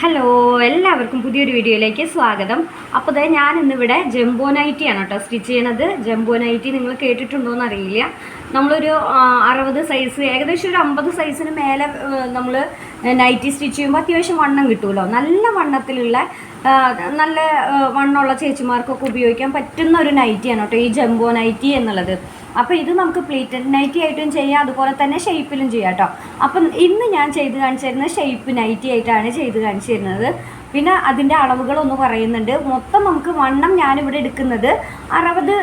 Hello എല്ലാവർക്കും പുതിയൊരു വീഡിയോയിലേക്ക് സ്വാഗതം. അപ്പോൾ ഇതേ ഞാൻ ഇന്നിവിടെ ജംബോ നൈറ്റിയാണ് കേട്ടോ സ്റ്റിച്ച് ചെയ്യണത്. ജംബോ നൈറ്റി നിങ്ങൾ കേട്ടിട്ടുണ്ടോ എന്ന് അറിയില്ല നമ്മളൊരു അറുപത് സൈസ് ഏകദേശം ഒരു അമ്പത് സൈസിന് മേലെ നമ്മൾ നൈറ്റി സ്റ്റിച്ച് ചെയ്യുമ്പോൾ അത്യാവശ്യം വണ്ണം കിട്ടുമല്ലോ നല്ല വണ്ണത്തിലുള്ള നല്ല വണ്ണമുള്ള ചേച്ചിമാർക്കൊക്കെ ഉപയോഗിക്കാൻ പറ്റുന്ന ഒരു നൈറ്റിയാണ് കേട്ടോ ഈ ജംബോ നൈറ്റി എന്നുള്ളത്. അപ്പോൾ ഇത് നമുക്ക് പ്ലേറ്റഡ് നൈറ്റി ആയിട്ടും ചെയ്യാം അതുപോലെ തന്നെ ഷേപ്പിലും ചെയ്യാം കേട്ടോ. അപ്പം ഇന്ന് ഞാൻ ചെയ്ത് കാണിച്ചിരുന്നത് ഷേപ്പ് നൈറ്റി ആയിട്ടാണ് ചെയ്ത് കാണിച്ചിരുന്നത് പിന്നെ അതിന്റെ അളവുകളൊന്ന് പറയുന്നുണ്ട്. മൊത്തം നമുക്ക് വണ്ണം ഞാനിവിടെ എടുക്കുന്നത് അറുപത്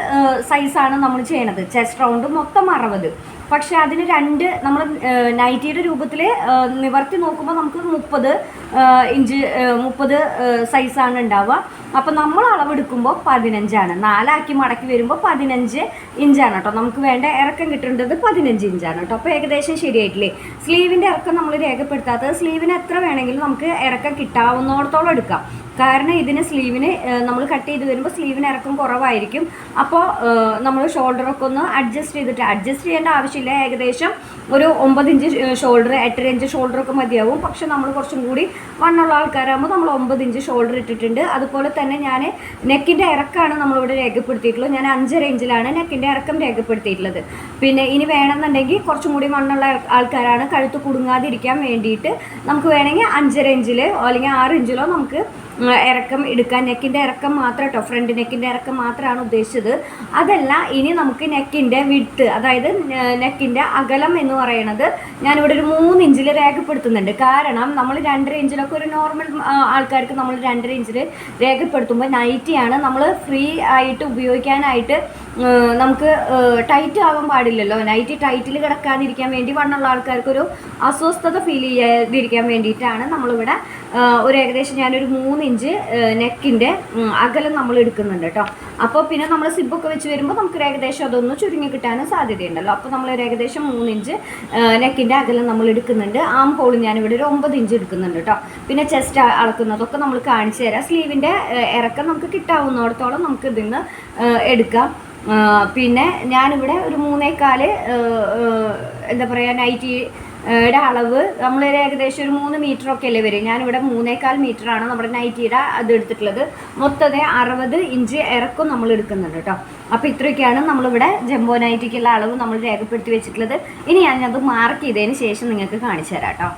സൈസാണ് നമ്മൾ ചെയ്യണത്. ചെസ്റ്റ് റൗണ്ട് മൊത്തം അറുപത്. പക്ഷേ അതിന് രണ്ട് നമ്മൾ നൈറ്റിയുടെ രൂപത്തിൽ നിവർത്തി നോക്കുമ്പോൾ നമുക്ക് മുപ്പത് ഇഞ്ച് മുപ്പത് സൈസാണ് ഉണ്ടാവുക. അപ്പോൾ നമ്മൾ അളവെടുക്കുമ്പോൾ പതിനഞ്ചാണ്. നാലാക്കി മടക്കി വരുമ്പോൾ പതിനഞ്ച് ഇഞ്ചാണ് കേട്ടോ. നമുക്ക് വേണ്ട ഇറക്കം കിട്ടേണ്ടത് പതിനഞ്ച് ഇഞ്ചാണ് കേട്ടോ. അപ്പോൾ ഏകദേശം ശരിയായിട്ടില്ലേ? സ്ലീവിന്റെ ഇറക്കം നമ്മൾ രേഖപ്പെടുത്താത്തത് സ്ലീവിന് എത്ര വേണമെങ്കിലും നമുക്ക് ഇറക്കം കിട്ടാവുന്നിടത്തോളം എടുക്കാം. കാരണം ഇതിന് സ്ലീവിന് നമ്മൾ കട്ട് ചെയ്ത് വരുമ്പോൾ സ്ലീവിന് ഇറക്കം കുറവായിരിക്കും. അപ്പോൾ നമ്മൾ ഷോൾഡറൊക്കെ ഒന്ന് അഡ്ജസ്റ്റ് ചെയ്തിട്ട് അഡ്ജസ്റ്റ് ചെയ്യേണ്ട ആവശ്യമില്ല. ഏകദേശം ഒരു ഒമ്പത് ഇഞ്ച് ഷോൾഡർ എട്ടര ഇഞ്ച് ഷോൾഡറൊക്കെ മതിയാവും. പക്ഷെ നമ്മൾ കുറച്ചും കൂടി വണ്ണുള്ള ആൾക്കാരാകുമ്പോൾ നമ്മൾ ഒമ്പത് ഇഞ്ച് ഷോൾഡർ ഇട്ടിട്ടുണ്ട്. അതുപോലെ തന്നെ ഞാൻ നെക്കിന്റെ ഇറക്കമാണ് നമ്മളിവിടെ രേഖപ്പെടുത്തിയിട്ടുള്ളത്. ഞാൻ അഞ്ചര ഇഞ്ചിലാണ് നെക്കിന്റെ ഇറക്കം രേഖപ്പെടുത്തിയിട്ടുള്ളത്. പിന്നെ ഇനി വേണമെന്നുണ്ടെങ്കിൽ കുറച്ചും കൂടി വണ്ണുള്ള ആൾക്കാരാണ്. കഴുത്ത് കുടുങ്ങാതിരിക്കാൻ വേണ്ടിയിട്ട് നമുക്ക് വേണമെങ്കിൽ അഞ്ചര ഇഞ്ചിലോ അല്ലെങ്കിൽ ആറ് ഇഞ്ചിലോ നമുക്ക് ഇറക്കം എടുക്കാൻ നെക്കിന്റെ ഇറക്കം മാത്രം കേട്ടോ ഫ്രണ്ട് നെക്കിന്റെ ഇറക്കം മാത്രമാണ് ഉദ്ദേശിച്ചത്. അതല്ല ഇനി നമുക്ക് നെക്കിന്റെ വിട്ട് അതായത് നെക്കിന്റെ അകലം എന്ന് പറയുന്നത് ഞാനിവിടെ ഒരു മൂന്ന് ഇഞ്ചിൽ രേഖപ്പെടുത്തുന്നുണ്ട്. കാരണം നമ്മൾ രണ്ടര ഇഞ്ചിലൊക്കെ ഒരു നോർമൽ ആൾക്കാർക്ക് നമ്മൾ രണ്ടര ഇഞ്ചിൽ രേഖപ്പെടുത്തുമ്പോൾ നൈറ്റിയാണ് നമ്മൾ ഫ്രീ ആയിട്ട് ഉപയോഗിക്കാനായിട്ട് നമുക്ക് ടൈറ്റ് ആവാൻ പാടില്ലല്ലോ. നൈറ്റ് ടൈറ്റിൽ കിടക്കാതിരിക്കാൻ വേണ്ടി വണ്ണുള്ള ആൾക്കാർക്കൊരു അസ്വസ്ഥത ഫീൽ ചെയ്യാതിരിക്കാൻ വേണ്ടിയിട്ടാണ് നമ്മളിവിടെ ഒരു ഏകദേശം ഞാനൊരു മൂന്ന് ഇഞ്ച് നെക്കിന്റെ അകലം നമ്മൾ എടുക്കുന്നുണ്ട് കേട്ടോ അപ്പോൾ പിന്നെ നമ്മൾ സിബൊക്കെ വെച്ച് വരുമ്പോൾ നമുക്ക് ഏകദേശം അതൊന്ന് ചുരുങ്ങി കിട്ടാനും സാധ്യതയുണ്ടല്ലോ. അപ്പോൾ നമ്മൾ ഒരു ഏകദേശം മൂന്ന് ഇഞ്ച് നെക്കിന്റെ അകലം നമ്മൾ എടുക്കുന്നുണ്ട്. ആം ഹോൾ ഞാനിവിടെ ഒരു ഒമ്പത് ഇഞ്ച് എടുക്കുന്നുണ്ട് കേട്ടോ പിന്നെ ചെസ്റ്റ് അളക്കുന്നതൊക്കെ നമ്മൾ കാണിച്ചു തരാം. സ്ലീവിന്റെ ഇറക്കം നമുക്ക് കിട്ടാവുന്നിടത്തോളം നമുക്ക് ഇതിന്ന് എടുക്കാം. പിന്നെ ഞാനിവിടെ ഒരു മൂന്നേക്കാൽ എന്താ പറയുക നൈറ്റി യുടെ അളവ് നമ്മൾ ഏകദേശം ഒരു മൂന്ന് മീറ്റർ ഒക്കെ അല്ലേ വരും. ഞാനിവിടെ മൂന്നേക്കാൽ മീറ്ററാണ് നമ്മുടെ നൈറ്റിയുടെ അത് എടുത്തിട്ടുള്ളത്. മൊത്തത്തെ അറുപത് ഇഞ്ച് ഇറക്കും നമ്മൾ എടുക്കുന്നുണ്ട് കേട്ടോ. അപ്പോൾ ഇത്രയൊക്കെയാണ് നമ്മളിവിടെ ജംബോ നൈറ്റിക്കുള്ള അളവ് നമ്മൾ രേഖപ്പെടുത്തി വെച്ചിട്ടുള്ളത്. ഇനി ഞാനത് മാർക്ക് ചെയ്തതിന് ശേഷം നിങ്ങൾക്ക് കാണിച്ചു തരാം കേട്ടോ.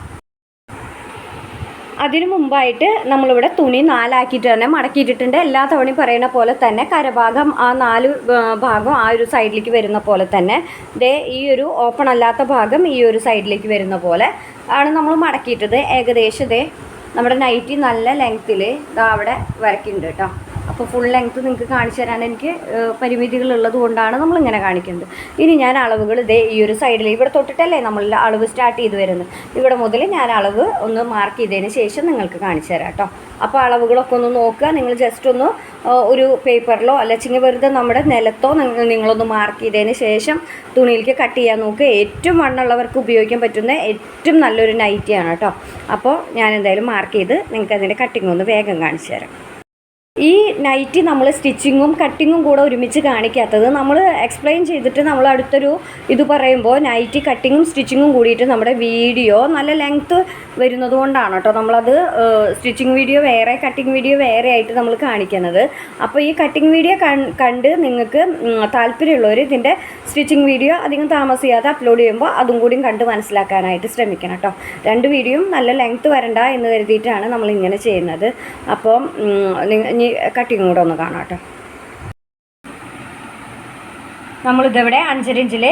അതിനു മുമ്പായിട്ട് നമ്മളിവിടെ തുണി നാലാക്കിയിട്ട് തന്നെ മടക്കിയിട്ടിട്ടുണ്ട്. എല്ലാ തവണയും പറയുന്ന പോലെ തന്നെ കരഭാഗം ആ നാല് ഭാഗം ആ ഒരു സൈഡിലേക്ക് വരുന്ന പോലെ തന്നെ. ദേ ഈ ഒരു ഓപ്പൺ അല്ലാത്ത ഭാഗം ഈ ഒരു സൈഡിലേക്ക് വരുന്ന പോലെ ആണ് നമ്മൾ മടക്കിയിട്ടത്. ഏകദേശം ദേ നമ്മുടെ നൈറ്റി നല്ല ലെങ്ത്തിൽ അവിടെ വരയ്ക്കുന്നുണ്ട് കേട്ടോ. അപ്പോൾ ഫുൾ ലെങ്ത് നിങ്ങൾക്ക് കാണിച്ചു തരാൻ എനിക്ക് പരിമിതികൾ പരിമിതികളുള്ളത് കൊണ്ടാണ് നമ്മളിങ്ങനെ കാണിക്കുന്നത്. ഇനി ഞാൻ അളവുകൾ ഇതേ ഈ ഒരു സൈഡിൽ ഇവിടെ തൊട്ടിട്ടല്ലേ നമ്മൾ അളവ് സ്റ്റാർട്ട് ചെയ്ത് വരുന്നത്. ഇവിടെ മുതൽ ഞാൻ അളവ് ഒന്ന് മാർക്ക് ചെയ്തതിന് ശേഷം നിങ്ങൾക്ക് കാണിച്ചു തരാം കേട്ടോ അപ്പോൾ അളവുകളൊക്കെ ഒന്ന് നോക്കുക. നിങ്ങൾ ജസ്റ്റ് ഒന്ന് ഒരു പേപ്പറിലോ അല്ലെങ്കിൽ വെറുതെ നമ്മുടെ നിലത്തോ നിങ്ങളൊന്ന് മാർക്ക് ചെയ്തതിന് ശേഷം തുണിയിലേക്ക് കട്ട് ചെയ്യാൻ നോക്കുക. ഏറ്റവും വണ്ണുള്ളവർക്ക് ഉപയോഗിക്കാൻ പറ്റുന്ന ഏറ്റവും നല്ലൊരു നൈറ്റിയാണ് കേട്ടോ അപ്പോൾ ഞാൻ എന്തായാലും മാർക്ക് ചെയ്ത് നിങ്ങൾക്ക് അതിന്റെ കട്ടിങ് ഒന്ന് വേഗം കാണിച്ചു തരാം. ഈ നൈറ്റി നമ്മൾ സ്റ്റിച്ചിങ്ങും കട്ടിങ്ങും കൂടെ ഒരുമിച്ച് കാണിക്കാത്തത് നമ്മൾ എക്സ്പ്ലെയിൻ ചെയ്തിട്ട് നമ്മൾ അടുത്തൊരു ഇത് പറയുമ്പോൾ നൈറ്റി കട്ടിങ്ങും സ്റ്റിച്ചിങ്ങും കൂടിയിട്ട് നമ്മുടെ വീഡിയോ നല്ല ലെങ്ത്ത് വരുന്നത് കൊണ്ടാണ് കേട്ടോ നമ്മളത് സ്റ്റിച്ചിങ് വീഡിയോ വേറെ കട്ടിങ് വീഡിയോ വേറെ ആയിട്ട് നമ്മൾ കാണിക്കുന്നത് അപ്പോൾ ഈ കട്ടിങ് വീഡിയോ കണ്ട് നിങ്ങൾക്ക് താല്പര്യമുള്ളവർ ഇതിന്റെ സ്റ്റിച്ചിങ് വീഡിയോ അധികം താമസിയാതെ അപ്ലോഡ് ചെയ്യുമ്പോൾ അതും കൂടിയും കണ്ട് മനസ്സിലാക്കാനായിട്ട് ശ്രമിക്കണം കേട്ടോ രണ്ട് വീഡിയോയും നല്ല ലെങ്ത്ത് വരണ്ട എന്ന് കരുതിയിട്ടാണ് നമ്മൾ ഇങ്ങനെ ചെയ്യുന്നത്. അപ്പം ഇനി കട്ടിങ് കൂടെ ഒന്ന് കാണാം കേട്ടോ. നമ്മളിതിവിടെ അഞ്ചര ഇഞ്ചിൽ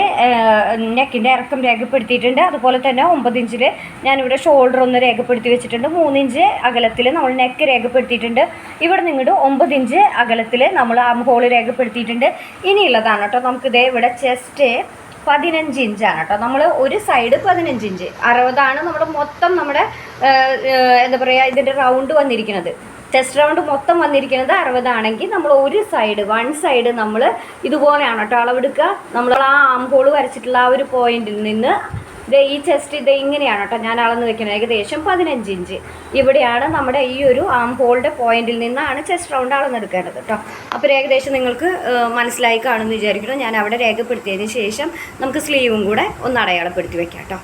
നെക്കിന്റെ ഇറക്കം രേഖപ്പെടുത്തിയിട്ടുണ്ട്. അതുപോലെ തന്നെ ഒമ്പത് ഇഞ്ചിൽ ഞാനിവിടെ ഷോൾഡർ ഒന്ന് രേഖപ്പെടുത്തി വെച്ചിട്ടുണ്ട്. മൂന്ന് ഇഞ്ച് അകലത്തിൽ നമ്മൾ നെക്ക് രേഖപ്പെടുത്തിയിട്ടുണ്ട്. ഇവിടെ നിങ്ങളുടെ ഒമ്പത് ഇഞ്ച് അകലത്തിൽ നമ്മൾ ആം ഹോൾ രേഖപ്പെടുത്തിയിട്ടുണ്ട്. ഇനിയുള്ളതാണ് കേട്ടോ. നമുക്കിതേ ഇവിടെ ചെസ്റ്റ് പതിനഞ്ച് ഇഞ്ചാണ് കേട്ടോ. നമ്മൾ ഒരു സൈഡ് പതിനഞ്ച് ഇഞ്ച്. അറുപതാണ് നമ്മുടെ മൊത്തം നമ്മുടെ എന്താ പറയുക ഇതിന്റെ റൗണ്ട് വന്നിരിക്കുന്നത്. ചെസ്റ്റ് റൗണ്ട് മൊത്തം വന്നിരിക്കുന്നത് അറുപതാണെങ്കിൽ നമ്മൾ ഒരു സൈഡ് വൺ സൈഡ് നമ്മൾ ഇതുപോലെയാണ് കേട്ടോ അളവെടുക്കുക. നമ്മൾ ആ ആം ഹോൾ വരച്ചിട്ടുള്ള ആ ഒരു പോയിന്റിൽ നിന്ന് ഇത് ഈ ചെസ്റ്റ് ഇത് ഇങ്ങനെയാണ് കേട്ടോ ഞാൻ അളന്ന് വെക്കുന്നത്. ഏകദേശം പതിനഞ്ച് ഇഞ്ച് ഇവിടെയാണ് നമ്മുടെ ഈ ഒരു ആം ഹോളിന്റെ പോയിന്റിൽ നിന്നാണ് ചെസ്റ്റ് റൗണ്ട് അളന്നെടുക്കേണ്ടത് കേട്ടോ. അപ്പോൾ ഏകദേശം നിങ്ങൾക്ക് മനസ്സിലായി കാണുമെന്ന് വിചാരിക്കണം ഞാൻ അവിടെ രേഖപ്പെടുത്തിയതിന് ശേഷം നമുക്ക് സ്ലീവും കൂടെ ഒന്ന് അടയാളപ്പെടുത്തി വെക്കാം കേട്ടോ.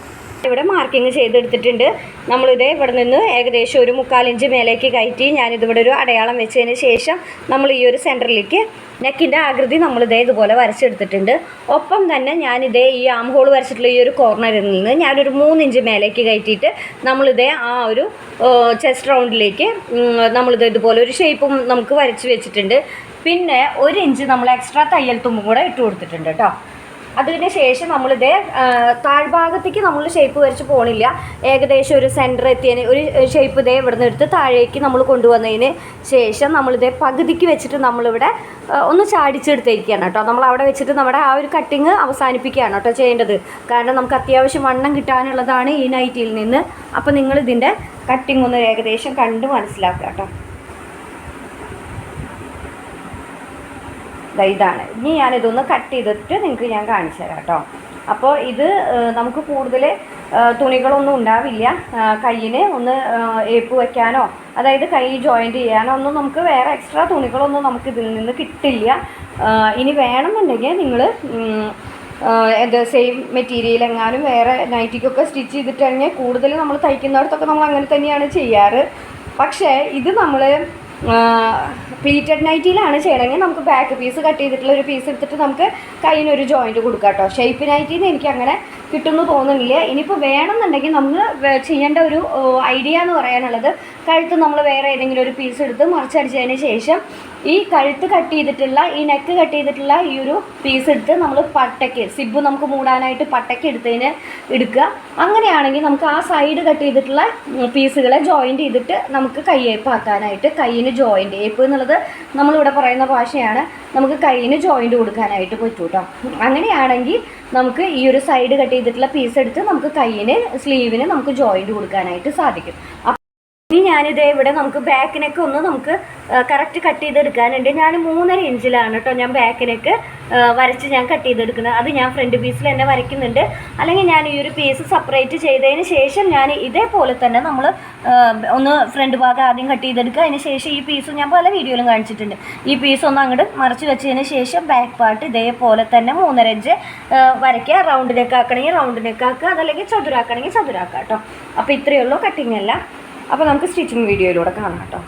ഇവിടെ മാർക്കിങ് ചെയ്തെടുത്തിട്ടുണ്ട്. നമ്മളിത് ഇവിടെ നിന്ന് ഏകദേശം ഒരു മുക്കാലിഞ്ച് മേലേക്ക് കയറ്റി ഞാനിതിവിടെ ഒരു അടയാളം വെച്ചതിന് ശേഷം നമ്മൾ ഈ ഒരു സെന്ററിലേക്ക് നെക്കിന്റെ ആകൃതി നമ്മളിതേ ഇതുപോലെ വരച്ചെടുത്തിട്ടുണ്ട്. ഒപ്പം തന്നെ ഞാനിതേ ഈ ആം ഹോൾ വരച്ചിട്ടുള്ള ഈ ഒരു കോർണറിൽ നിന്ന് ഞാനൊരു മൂന്നിഞ്ച് മേലേക്ക് കയറ്റിയിട്ട് നമ്മളിതേ ആ ഒരു ചെസ്റ്റ് റൗണ്ടിലേക്ക് നമ്മളിത് ഇതുപോലെ ഒരു ഷേപ്പും നമുക്ക് വരച്ച് വെച്ചിട്ടുണ്ട്. പിന്നെ ഒരു ഇഞ്ച് നമ്മൾ എക്സ്ട്രാ തയ്യൽ തുമ്പും കൂടെ ഇട്ട് കൊടുത്തിട്ടുണ്ട് കേട്ടോ. അതിന് ശേഷം നമ്മളിത് താഴ്ഭാഗത്തേക്ക് നമ്മൾ ഷേപ്പ് വരച്ച് പോണില്ല. ഏകദേശം ഒരു സെന്റർ എത്തിയതിന് ഒരു ഷേപ്പ് ഇതേ ഇവിടെ നിന്ന് എടുത്ത് താഴേക്ക് നമ്മൾ കൊണ്ടുവന്നതിന് ശേഷം നമ്മളിതേ പകുതിക്ക് വെച്ചിട്ട് നമ്മളിവിടെ ഒന്ന് ചാടിച്ചെടുത്തിരിക്കുകയാണ് കേട്ടോ. നമ്മൾ അവിടെ വെച്ചിട്ട് നമ്മുടെ ആ ഒരു കട്ടിങ് അവസാനിപ്പിക്കുകയാണ് കേട്ടോ ചെയ്യേണ്ടത്. കാരണം നമുക്ക് അത്യാവശ്യം വണ്ണം കിട്ടാനുള്ളതാണ് ഈ നൈറ്റിയിൽ നിന്ന്. അപ്പോൾ നിങ്ങൾ ഇതിന്റെ കട്ടിങ് ഒന്ന് ഏകദേശം കണ്ട് മനസ്സിലാക്കുക കേട്ടോ. ഇതാണ് ഇനി ഞാനിതൊന്ന് കട്ട് ചെയ്തിട്ട് നിങ്ങൾക്ക് ഞാൻ കാണിച്ചു തരാം കേട്ടോ അപ്പോൾ ഇത് നമുക്ക് കൂടുതൽ തുണികളൊന്നും ഉണ്ടാവില്ല. കയ്യിന് ഒന്ന് ഏപ്പ് വയ്ക്കാനോ അതായത് കൈ ജോയിന്റ് ചെയ്യാനോ ഒന്നും നമുക്ക് വേറെ എക്സ്ട്രാ തുണികളൊന്നും നമുക്ക് ഇതിൽ നിന്ന് കിട്ടില്ല. ഇനി വേണമെന്നുണ്ടെങ്കിൽ നിങ്ങൾ എന്ത് സെയിം മെറ്റീരിയൽ എങ്ങാനും വേറെ നൈറ്റിക്കൊക്കെ സ്റ്റിച്ച് ചെയ്തിട്ടാണെങ്കിൽ കൂടുതൽ നമ്മൾ തയ്ക്കുന്നിടത്തൊക്കെ നമ്മൾ അങ്ങനെ തന്നെയാണ് ചെയ്യാറ്. പക്ഷേ ഇത് നമ്മൾ പ്ലീറ്റഡ് നൈറ്റിയിലാണ് ചെയ്യണമെങ്കിൽ നമുക്ക് ബാക്ക് പീസ് കട്ട് ചെയ്തിട്ടുള്ള ഒരു പീസ് എടുത്തിട്ട് നമുക്ക് കയ്യിനൊരു ജോയിന്റ് കൊടുക്കാം കേട്ടോ ഷേപ്പ് നൈറ്റിന്ന് എനിക്ക് അങ്ങനെ കിട്ടുമെന്ന് തോന്നുന്നില്ല. ഇനിയിപ്പോൾ വേണമെന്നുണ്ടെങ്കിൽ നമ്മൾ ചെയ്യേണ്ട ഒരു ഐഡിയ എന്ന് പറയാനുള്ളത് കഴുത്ത് നമ്മൾ വേറെ ഏതെങ്കിലും ഒരു പീസ് എടുത്ത് മറിച്ചടിച്ചതിന് ശേഷം ഈ കഴുത്ത് കട്ട് ചെയ്തിട്ടുള്ള ഈ നെക്ക് കട്ട് ചെയ്തിട്ടുള്ള ഈ ഒരു പീസ് എടുത്ത് നമ്മൾ പട്ടയ്ക്ക് സിബ് നമുക്ക് മൂടാനായിട്ട് പട്ടയ്ക്ക് എടുത്തതിന് എടുക്കുക. അങ്ങനെയാണെങ്കിൽ നമുക്ക് ആ സൈഡ് കട്ട് ചെയ്തിട്ടുള്ള പീസുകളെ ജോയിന്റ് ചെയ്തിട്ട് നമുക്ക് കയ്യേപ്പ് ആക്കാനായിട്ട് കയ്യിന് ജോയിന്റ് ഏപ്പ് എന്നുള്ളത് നമ്മളിവിടെ പറയുന്ന ഭാഷയാണ്. നമുക്ക് കയ്യിന് ജോയിന്റ് കൊടുക്കാനായിട്ട് പറ്റും കേട്ടോ അങ്ങനെയാണെങ്കിൽ നമുക്ക് ഈ ഒരു സൈഡ് കട്ട് ചെയ്തിട്ടുള്ള പീസ് എടുത്ത് നമുക്ക് കയ്യിന് സ്ലീവിന് നമുക്ക് ജോയിന്റ് കൊടുക്കാനായിട്ട് സാധിക്കും. ഇനി ഞാനിത് ഇവിടെ നമുക്ക് ബാക്കിനൊക്കെ ഒന്ന് നമുക്ക് കറക്റ്റ് കട്ട് ചെയ്തെടുക്കാനുണ്ട്. ഞാൻ മൂന്നര ഇഞ്ചിലാണ് കേട്ടോ ഞാൻ ബാക്കിലേക്ക് വരച്ച് ഞാൻ കട്ട് ചെയ്തെടുക്കുന്നത്. അത് ഞാൻ ഫ്രണ്ട് പീസിൽ തന്നെ വരയ്ക്കുന്നുണ്ട്. അല്ലെങ്കിൽ ഞാൻ ഈ ഒരു പീസ് സെപ്പറേറ്റ് ചെയ്തതിന് ശേഷം ഞാൻ ഇതേപോലെ തന്നെ നമ്മൾ ഒന്ന് ഫ്രണ്ട് ഭാഗം ആദ്യം കട്ട് ചെയ്തെടുക്കുക. അതിന് ശേഷം ഈ പീസ് ഞാൻ പല വീഡിയോയിലും കാണിച്ചിട്ടുണ്ട്. ഈ പീസ് ഒന്ന് അങ്ങോട്ട് മറിച്ച് വെച്ചതിന് ശേഷം ബാക്ക് പാർട്ട് ഇതേപോലെ തന്നെ മൂന്നര ഇഞ്ച് വരയ്ക്കുക. റൗണ്ടിലേക്ക് ആക്കണമെങ്കിൽ റൗണ്ടിലേക്ക് ആക്കുക. അതല്ലെങ്കിൽ ചതുരാക്കണമെങ്കിൽ ചതുരാക്കുക കേട്ടോ അപ്പോൾ ഇത്രയേ ഉള്ളൂ കട്ടിങ് അല്ല അപ്പോൾ നമുക്ക് സ്റ്റിച്ചിങ് വീഡിയോയിലൂടെ കാണാം കേട്ടോ